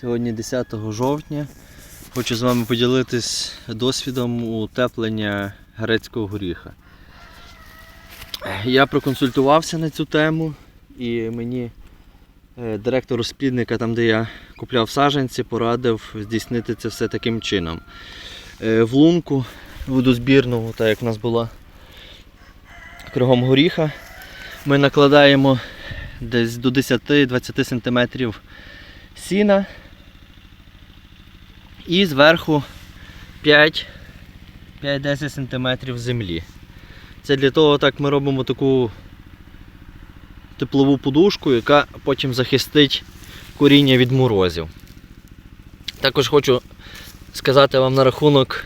Сьогодні 10 жовтня. Хочу з вами поділитись досвідом утеплення грецького горіха. Я проконсультувався на цю тему і мені е, директор розплідника, там де я купляв саджанці, порадив здійснити це все таким чином. Е, В лунку водозбірну, так як в нас була кругом горіха, ми накладаємо десь до 10-20 см сіна і зверху 5 5-10 см землі. Це для того так ми робимо таку теплову подушку, яка потім захистить коріння від морозів. Також хочу сказати вам на рахунок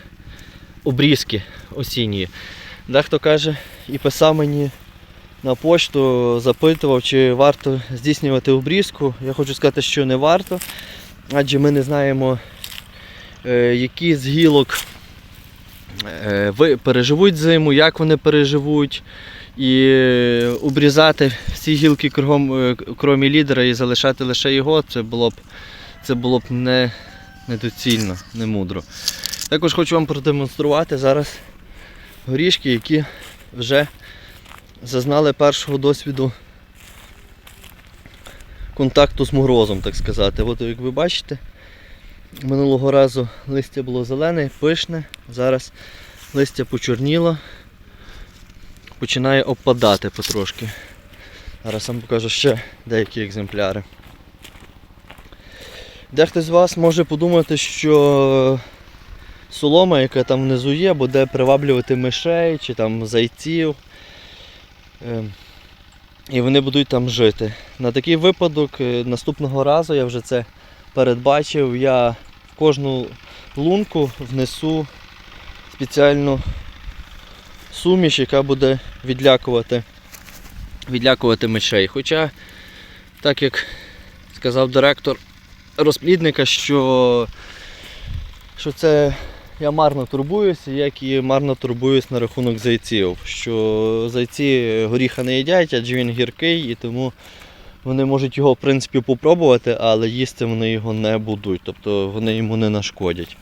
обрізки осінньої. Дехто каже і писав мені на почту, запитував, чи варто здійснювати обрізку. Я хочу сказати, що не варто, адже ми не знаємо, які з гілок е, переживуть зиму, як вони переживуть. І е, обрізати всі гілки кругом, е, кромі лідера і залишати лише його, це було б, це було б не, недоцільно, не мудро. Також хочу вам продемонструвати зараз горішки, які вже зазнали першого досвіду контакту з морозом, так сказати. От як ви бачите, минулого разу листя було зелене, пишне, зараз листя почорніло, починає опадати потрошки. Зараз вам покажу ще деякі екземпляри. Дехто з вас може подумати, що солома, яка там внизу є, буде приваблювати мишей чи там зайців. Ем, І вони будуть там жити. На такий випадок е, наступного разу я вже це передбачив. Я в кожну лунку внесу спеціальну суміш, яка буде відлякувати, відлякувати мишей. Хоча, так як сказав директор розплідника, що, що це я марно турбуюся, як і марно турбуюсь на рахунок зайців. Що зайці горіха не їдять, адже він гіркий, і тому вони можуть його в принципі попробувати, але їсти вони його не будуть, тобто вони йому не нашкодять.